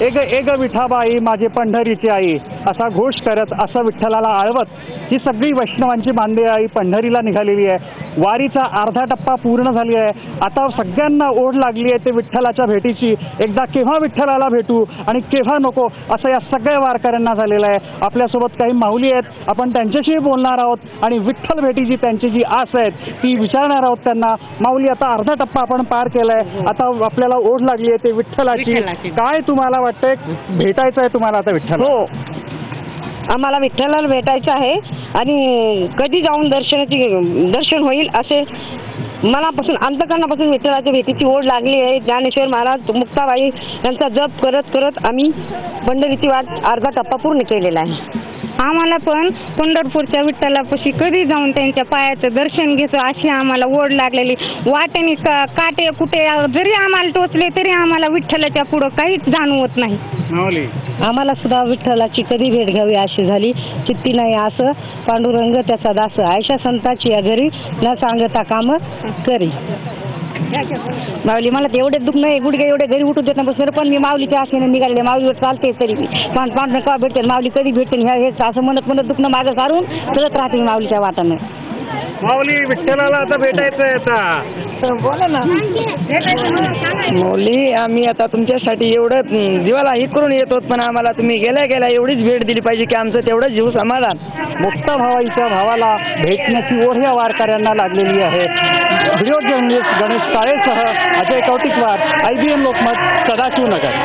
Egg egg Vithabai माझी पंढरीची आई असा घोष करत असं विठ्ठलाला आळवत ही सगळी वैष्णवांची मांदे आई पंढरीला निघालेली आहे. वारीचा अर्धा टप्पा पूर्ण झाली आहे. आता सगळ्यांना ओढ लागली आहे ते विठ्ठलाच्या भेटीची. एकदा केव्हा विठ्ठलाला भेटू आणि केव्हा नको असं या सगळ्या वारकऱ्यांना झालेलं आहे. आपल्यासोबत काही माऊली आहेत. आपण त्यांच्याशी बोलणार आहोत आणि विठ्ठल भेटीची त्यांची जी आस आहे ती विचारणार आहोत त्यांना. माऊली आता अर्धा टप्पा आपण पार केलाय. आता आपल्याला ओढ लागली आहे ते विठ्ठलाची. विठ्ठलाची. काय तुम्हाला वाटतंय? भेटायचं आहे तुम्हाला आता विठ्ठल हो. आम्हाला विठ्ठलाला भेटायचं आहे आणि कधी जाऊन दर्शनाची दर्शन होईल असे मनापासून अंतकरणापासून विठ्ठलाच्या भेटीची ओढ लागली आहे. ज्ञानेश्वर महाराज मुक्ताबाई यांचा जप करत करत आम्ही पंढरीची वाट अर्धा टप्पा पूर्ण केलेला आहे. आम्हाला पण पंढरपूरच्या विठ्ठलापाशी कधी जाऊन त्यांच्या पायाचं दर्शन घेतो अशी आम्हाला ओढ लागलेली. वाटेने का काटे कुठे जरी आम्हाला टोचले तरी आम्हाला विठ्ठलाच्या पुढं काहीच जाणवत नाही. आम्हाला सुद्धा विठ्ठलाची कधी भेट घ्यावी अशी झाली चित्ती नाही असं. पांडुरंग त्याचा दास आयशा संताची या घरी न सांगता काम करी. माऊली मला तर एवढे दुःख नाही. गुडघे एवढे घरी उठू देत नाही. बसणार. पण मी माऊलीच्या आशेने निघाले माऊलीवर चालते तरी. मी पाच पाच का भेटते माऊली कधी भेटते ह्या असं म्हणत म्हणत दुखणं मागं सारून चलत राहते माऊलीच्या वाटानं माऊली विठ्ठलाला आता भेटायचंय आता. बोला ना. मौली आम्ही आता तुमच्यासाठी एवढं हं, जीवाला हे करून येतो पण आम्हाला तुम्ही गेल्या गेल्या एवढीच भेट दिली पाहिजे की आमचं तेवढंच जीव समाधान. मुक्ता भावाईच्या भावाला भेटण्याची ओढ या वारकऱ्यांना लागलेली आहे. Video journalist Ganesh काळेसह Ajay Kautikwar I B N Lokmat Sadashivnagar.